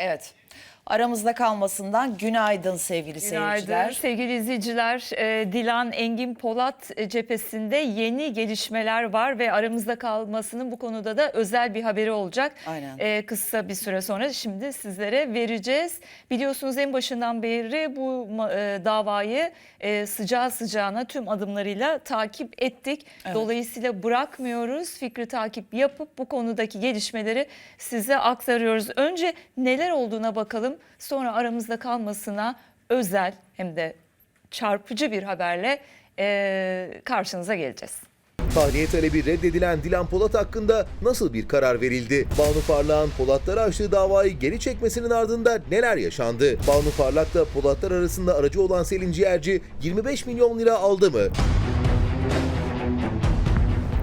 Evet. Aramızda kalmasından günaydın sevgili Günaydın seyirciler. sevgili izleyiciler. Ee, Dilan Engin Polat cephesinde yeni gelişmeler var ve aramızda kalmasının bu konuda da özel bir haberi olacak. Aynen. Ee, kısa bir süre sonra şimdi sizlere vereceğiz. Biliyorsunuz en başından beri bu e, davayı e, sıcağı sıcağına tüm adımlarıyla takip ettik. Dolayısıyla bırakmıyoruz. Fikri takip yapıp bu konudaki gelişmeleri size aktarıyoruz. Önce neler olduğuna bakalım. Sonra aramızda kalmasına özel hem de çarpıcı bir haberle e, karşınıza geleceğiz. Tahliye talebi reddedilen Dilan Polat hakkında nasıl bir karar verildi? Banu Parlak'ın Polatlara açtığı davayı geri çekmesinin ardında neler yaşandı? Banu Parlak'la Polatlar arasında aracı olan Selin Ciğerci 25 milyon lira aldı mı?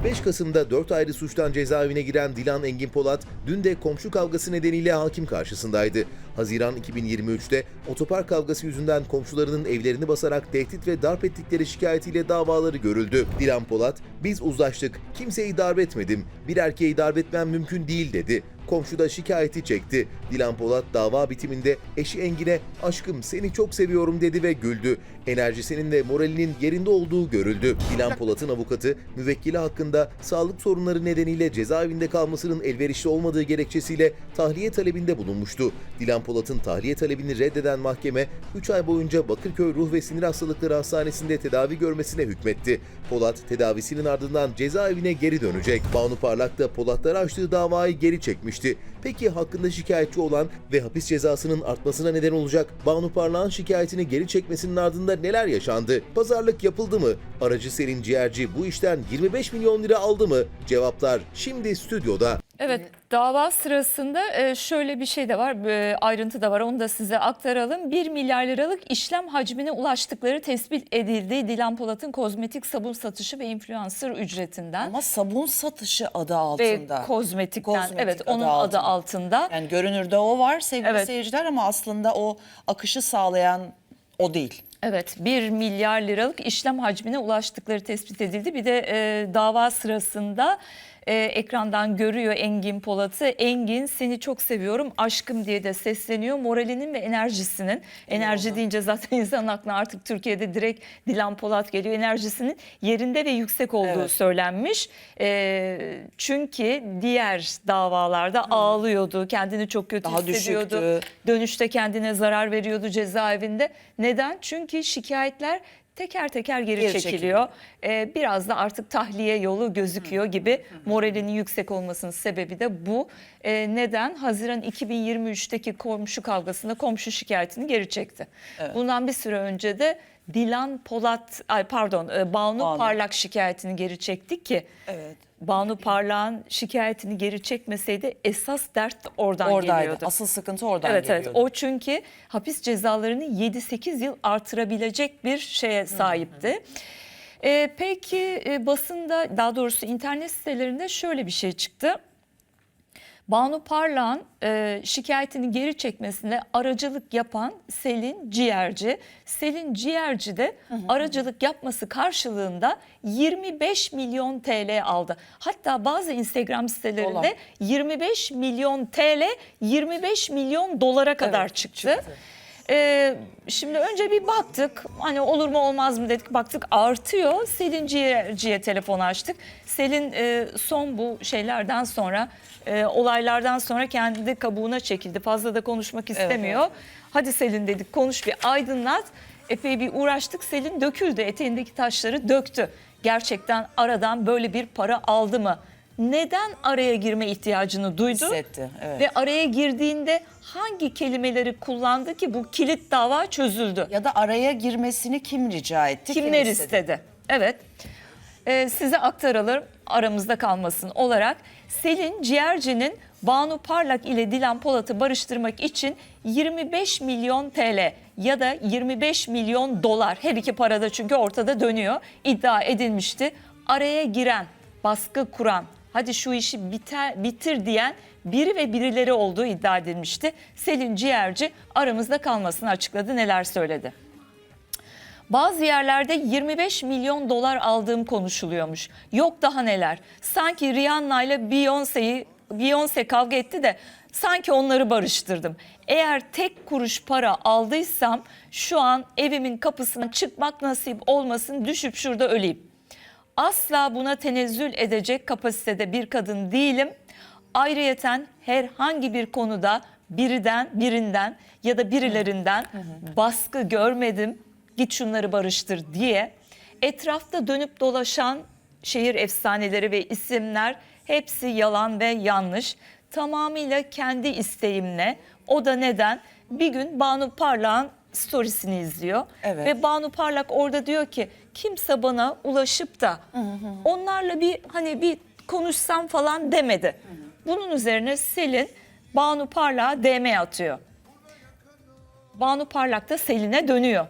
5 Kasım'da 4 ayrı suçtan cezaevine giren Dilan Engin Polat dün de komşu kavgası nedeniyle hakim karşısındaydı. Haziran 2023'te otopark kavgası yüzünden komşularının evlerini basarak tehdit ve darp ettikleri şikayetiyle davaları görüldü. Dilan Polat, biz uzlaştık, kimseyi darp etmedim, bir erkeği darp etmem mümkün değil dedi. Komşu da şikayeti çekti. Dilan Polat dava bitiminde eşi Engin'e aşkım seni çok seviyorum dedi ve güldü. Enerjisinin ve moralinin yerinde olduğu görüldü. Dilan Polat'ın avukatı müvekkili hakkında sağlık sorunları nedeniyle cezaevinde kalmasının elverişli olmadığı gerekçesiyle tahliye talebinde bulunmuştu. Dilan Polat'ın tahliye talebini reddeden mahkeme 3 ay boyunca Bakırköy Ruh ve Sinir Hastalıkları Hastanesi'nde tedavi görmesine hükmetti. Polat tedavisinin ardından cezaevine geri dönecek. Banu Parlak da Polatlara açtığı davayı geri çekmişti. Peki hakkında şikayetçi olan ve hapis cezasının artmasına neden olacak Banu Parlak'ın şikayetini geri çekmesinin ardında neler yaşandı? Pazarlık yapıldı mı? Aracı Selin Ciğerci bu işten 25 milyon lira aldı mı? Cevaplar şimdi stüdyoda. Evet dava sırasında e, şöyle bir şey de var e, ayrıntı da var onu da size aktaralım. 1 milyar liralık işlem hacmine ulaştıkları tespit edildi Dilan Polat'ın kozmetik sabun satışı ve influencer ücretinden. Ama sabun satışı adı Ve altında. kozmetikten Kozmetik evet adı onun adı altında. altında. Yani görünürde o var sevgili Evet. seyirciler ama aslında o akışı sağlayan o değil. Evet 1 milyar liralık işlem hacmine ulaştıkları tespit edildi. Bir de e, dava sırasında e, ekrandan görüyor Engin Polat'ı. Engin seni çok seviyorum aşkım diye de sesleniyor. Moralinin ve enerjisinin. Enerji deyince zaten insanın aklına artık Türkiye'de direkt Dilan Polat geliyor. Enerjisinin yerinde ve yüksek olduğu Evet. söylenmiş. E, çünkü diğer davalarda ağlıyordu. Kendini çok kötü Daha hissediyordu. düşüktü. Dönüşte kendine zarar veriyordu cezaevinde. Neden? Çünkü şikayetler teker teker geri, Geri çekiliyor. Ee, biraz da artık tahliye yolu gözüküyor gibi moralinin yüksek olmasının sebebi de bu. Ee, neden? Haziran 2023'teki komşu kavgasında komşu şikayetini geri çekti. Bundan bir süre önce de Dilan Polat, ay pardon e, Banu, Banu. Parlak şikayetini geri çektik ki Evet. Banu Parlak'ın şikayetini geri çekmeseydi esas dert oradan Oradaydı. geliyordu. Asıl sıkıntı oradan Evet geliyordu. evet o çünkü hapis cezalarını 7-8 yıl artırabilecek bir şeye sahipti. Ee, peki e, basında daha doğrusu internet sitelerinde şöyle bir şey çıktı. Banu Parlak'ın e, şikayetini geri çekmesinde aracılık yapan Selin Ciğerci. Selin Ciğerci de aracılık yapması karşılığında 25 milyon TL aldı. Hatta bazı Instagram sitelerinde Dolar. 25 milyon TL 25 milyon dolara kadar Evet, çıktı. çıktı. Ee, şimdi önce bir baktık hani olur mu olmaz mı dedik baktık artıyor. Selin Ciğerci'ye telefon açtık. Selin e, son bu şeylerden sonra e, olaylardan sonra kendi kabuğuna çekildi. Fazla da konuşmak istemiyor. Hadi Selin dedik konuş bir aydınlat. Epey bir uğraştık. Selin döküldü eteğindeki taşları döktü. Gerçekten aradan böyle bir para aldı mı? Neden araya girme ihtiyacını duydu? Hissetti, evet. Ve araya girdiğinde hangi kelimeleri kullandı ki bu kilit dava çözüldü? Ya da araya girmesini kim rica etti? kim Kimler istedi? Evet. Ee, size aktaralım aramızda kalmasın olarak. Selin Ciğerci'nin Banu Parlak ile Dilan Polat'ı barıştırmak için 25 milyon TL ya da 25 milyon dolar her iki parada çünkü ortada dönüyor iddia edilmişti. Araya giren, baskı kuran, hadi şu işi biter, bitir diyen biri ve birileri olduğu iddia edilmişti. Selin Ciğerci aramızda kalmasını açıkladı neler söyledi. Bazı yerlerde 25 milyon dolar aldığım konuşuluyormuş. Yok daha neler. Sanki Rihanna ile Beyoncé'yi Beyoncé kavga etti de Sanki onları barıştırdım. Eğer tek kuruş para aldıysam şu an evimin kapısına çıkmak nasip olmasın düşüp şurada öleyim. Asla buna tenezzül edecek kapasitede bir kadın değilim. Ayrıyeten herhangi bir konuda biriden, birinden ya da birilerinden baskı görmedim. Git şunları barıştır diye etrafta dönüp dolaşan şehir efsaneleri ve isimler hepsi yalan ve yanlış. Tamamıyla kendi isteğimle. O da neden? Bir gün Banu Parlak'ın storiesini izliyor. Evet. Ve Banu Parlak orada diyor ki kimse bana ulaşıp da onlarla bir hani bir konuşsam falan demedi. Bunun üzerine Selin Banu Parlak'a DM atıyor. Banu Parlak da Selin'e dönüyor.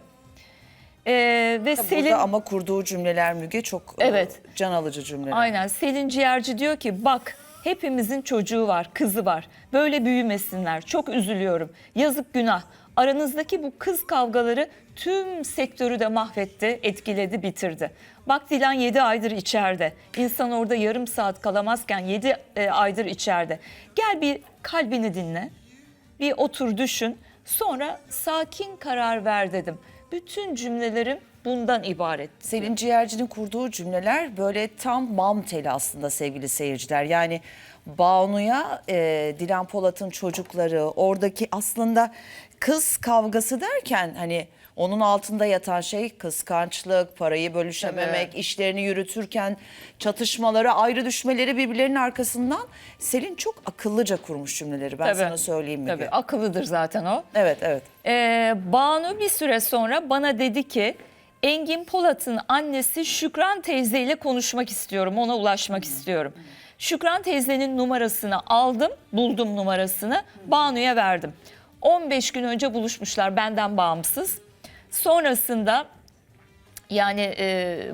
Ee, ve Selin Burada ama kurduğu cümleler Müge çok e, Evet. can alıcı cümleler. Aynen Selin Ciğerci diyor ki bak hepimizin çocuğu var, kızı var. Böyle büyümesinler. Çok üzülüyorum. Yazık günah. Aranızdaki bu kız kavgaları tüm sektörü de mahvetti, etkiledi, bitirdi. Bak Dilan 7 aydır içeride. İnsan orada yarım saat kalamazken 7 aydır içeride. Gel bir kalbini dinle. Bir otur düşün. Sonra sakin karar ver dedim. Bütün cümlelerim bundan ibaret. Selin Ciğerci'nin kurduğu cümleler böyle tam mam teli aslında sevgili seyirciler. Yani Banu'ya e, Dilan Polat'ın çocukları oradaki aslında kız kavgası derken hani onun altında yatan şey kıskançlık, parayı bölüşememek, işlerini yürütürken çatışmaları, ayrı düşmeleri birbirlerinin arkasından Selin çok akıllıca kurmuş cümleleri ben Tabii. sana söyleyeyim Müge. Tabii akıllıdır zaten o. Evet evet. Ee, Banu bir süre sonra bana dedi ki Engin Polat'ın annesi Şükran teyzeyle konuşmak istiyorum, ona ulaşmak istiyorum. Şükran teyzenin numarasını aldım, buldum numarasını, Banu'ya verdim. 15 gün önce buluşmuşlar benden bağımsız. Sonrasında yani e,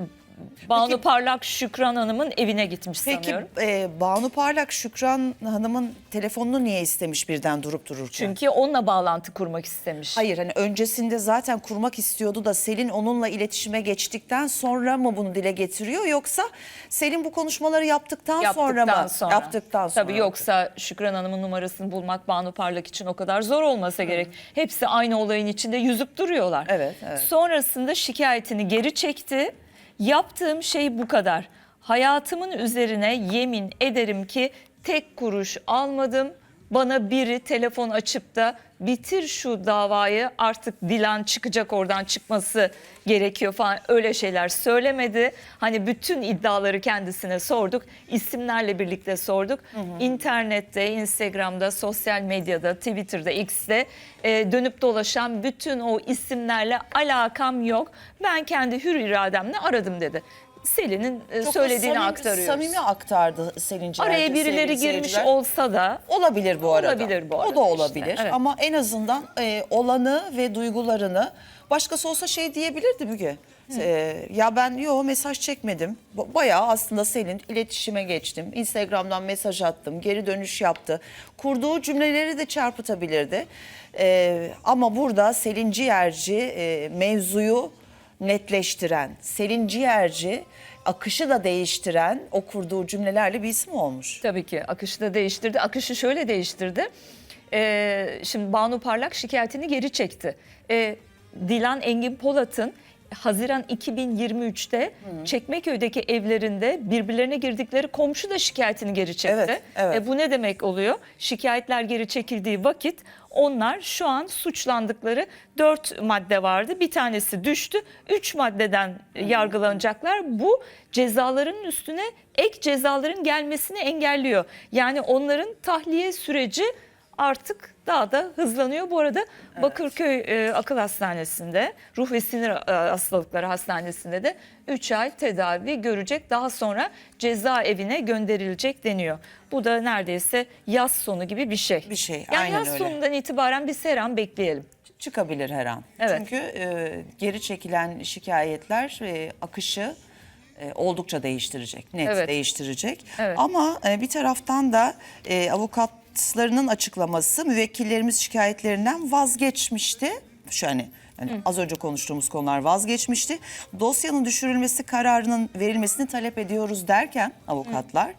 Banu Peki- Parlak Şükran Hanım'ın evine gitmiş Peki sanıyorum. e, Banu Parlak Şükran Hanım'ın telefonunu niye istemiş birden durup dururken? Çünkü onunla bağlantı kurmak istemiş. Hayır hani öncesinde zaten kurmak istiyordu da Selin onunla iletişime geçtikten sonra mı bunu dile getiriyor yoksa Selin bu konuşmaları yaptıktan, sonra Yaptıktan mı? sonra. Yaptıktan sonra. Tabii yoksa Şükran Hanım'ın numarasını bulmak Banu Parlak için o kadar zor olmasa gerek. Hepsi aynı olayın içinde yüzüp duruyorlar. Evet, evet. Sonrasında şikayetini geri çekti. Yaptığım şey bu kadar. Hayatımın üzerine yemin ederim ki tek kuruş almadım. Bana biri telefon açıp da bitir şu davayı artık Dilan çıkacak oradan çıkması gerekiyor falan öyle şeyler söylemedi. Hani bütün iddiaları kendisine sorduk. İsimlerle birlikte sorduk. İnternette, Instagram'da, sosyal medyada, Twitter'da, X'te e, dönüp dolaşan bütün o isimlerle alakam yok. Ben kendi hür irademle aradım dedi. Selin'in e, Çok da söylediğini samimi- aktarıyoruz. Samimi aktardı Selin Ciğerci. Araya birileri girmiş olsa da Olabilir bu arada. Olabilir bu O arada da işte, olabilir evet. ama en azından e, olanı ve duygularını başkası olsa şey diyebilirdi Müge. E, ya ben yo mesaj çekmedim. Ba- Bayağı aslında Selin iletişime geçtim. Instagram'dan mesaj attım. Geri dönüş yaptı. Kurduğu cümleleri de çarpıtabilirdi. E, ama burada Selin Ciğerci e, mevzuyu netleştiren, Selin Ciğerci akışı da değiştiren o kurduğu cümlelerle bir isim olmuş. Tabii ki akışı da değiştirdi. Akışı şöyle değiştirdi. Ee, şimdi Banu Parlak şikayetini geri çekti. Ee, Dilan Engin Polat'ın Haziran 2023'te Çekmeköy'deki evlerinde birbirlerine girdikleri komşu da şikayetini geri çekti. Evet, evet. E, bu ne demek oluyor? Şikayetler geri çekildiği vakit onlar şu an suçlandıkları dört madde vardı. Bir tanesi düştü. Üç maddeden yargılanacaklar. Bu cezaların üstüne ek cezaların gelmesini engelliyor. Yani onların tahliye süreci artık daha da hızlanıyor. Bu arada Bakırköy e, Akıl Hastanesi'nde, Ruh ve Sinir e, Hastalıkları Hastanesi'nde de 3 ay tedavi görecek. Daha sonra cezaevine gönderilecek deniyor. Bu da neredeyse yaz sonu gibi bir şey. Bir şey, Yani aynen yaz öyle. sonundan itibaren bir seram bekleyelim. çıkabilir her an. Evet. Çünkü e, geri çekilen şikayetler e, akışı e, oldukça değiştirecek, net Evet. değiştirecek. Evet. Ama e, bir taraftan da e, avukatlarının açıklaması müvekkillerimiz şikayetlerinden vazgeçmişti. Şu hani yani az önce konuştuğumuz konular vazgeçmişti. Dosyanın düşürülmesi kararının verilmesini talep ediyoruz derken avukatlar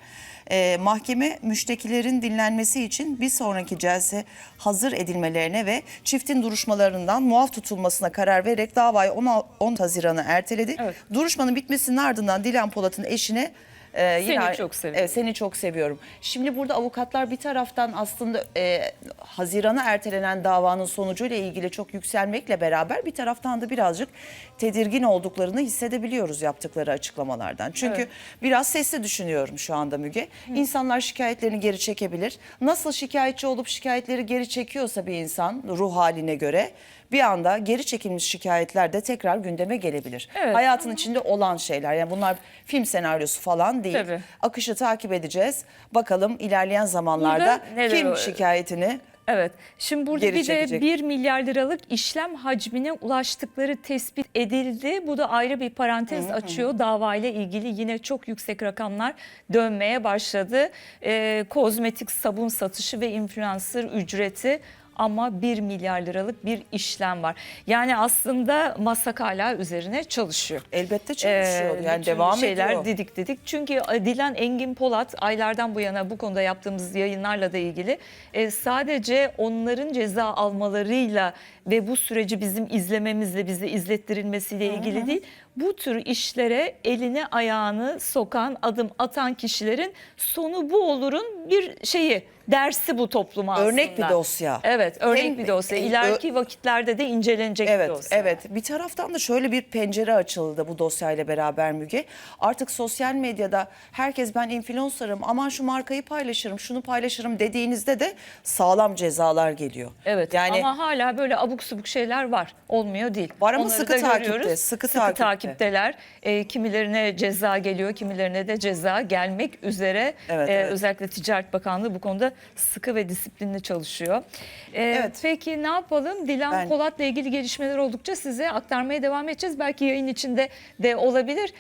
e, mahkeme müştekilerin dinlenmesi için bir sonraki celse hazır edilmelerine ve çiftin duruşmalarından muaf tutulmasına karar vererek davayı 10, 10 Haziran'a erteledi. Evet. Duruşmanın bitmesinin ardından Dilan Polat'ın eşine e, Seni çok seviyorum. Evet, seni çok seviyorum. Şimdi burada avukatlar bir taraftan aslında e, Haziran'a ertelenen davanın sonucuyla ilgili çok yükselmekle beraber bir taraftan da birazcık tedirgin olduklarını hissedebiliyoruz yaptıkları açıklamalardan. Çünkü Evet. biraz sesli düşünüyorum şu anda Müge. İnsanlar şikayetlerini geri çekebilir. Nasıl şikayetçi olup şikayetleri geri çekiyorsa bir insan ruh haline göre bir anda geri çekilmiş şikayetler de tekrar gündeme gelebilir. Evet. Hayatın içinde olan şeyler. Yani bunlar film senaryosu falan değil. Tabii. Akışı takip edeceğiz. Bakalım ilerleyen zamanlarda Burada kim şikayetini Evet. Şimdi burada Geri bir çekecek. de 1 milyar liralık işlem hacmine ulaştıkları tespit edildi. Bu da ayrı bir parantez açıyor. Davayla ilgili yine çok yüksek rakamlar dönmeye başladı. Ee, kozmetik sabun satışı ve influencer ücreti ama 1 milyar liralık bir işlem var. Yani aslında masak hala üzerine çalışıyor. elbette çalışıyor. Ee, yani devam şeyler ediyor. didik didik. Çünkü e, Dilan Engin Polat aylardan bu yana bu konuda yaptığımız yayınlarla da ilgili e, sadece onların ceza almalarıyla ve bu süreci bizim izlememizle bizi izlettirilmesiyle ilgili değil. Bu tür işlere elini ayağını sokan adım atan kişilerin sonu bu olurun bir şeyi dersi bu topluma aslında. Örnek bir dosya. Evet örnek Hem- bir dosya. e, İleriki vakitlerde de incelenecek bir Evet, dosya. evet. Bir taraftan da şöyle bir pencere açıldı bu dosyayla beraber Müge. Artık sosyal medyada herkes ben influencer'ım, aman şu markayı paylaşırım, şunu paylaşırım dediğinizde de sağlam cezalar geliyor. Evet Yani ama hala böyle abuk subuk şeyler var. Olmuyor değil. Var ama Onları sıkı takipte, görüyoruz. sıkı takipte. takipteler. Ee, kimilerine ceza geliyor, kimilerine de ceza gelmek üzere. Evet, Ee, evet. Özellikle Ticaret Bakanlığı bu konuda sıkı ve disiplinli çalışıyor. Ee, Evet. Peki ne yapalım? Dilan Ben- Polat'la ilgili gelişmeler oldukça size aktarmaya devam edeceğiz. Belki yayın içinde de olabilir.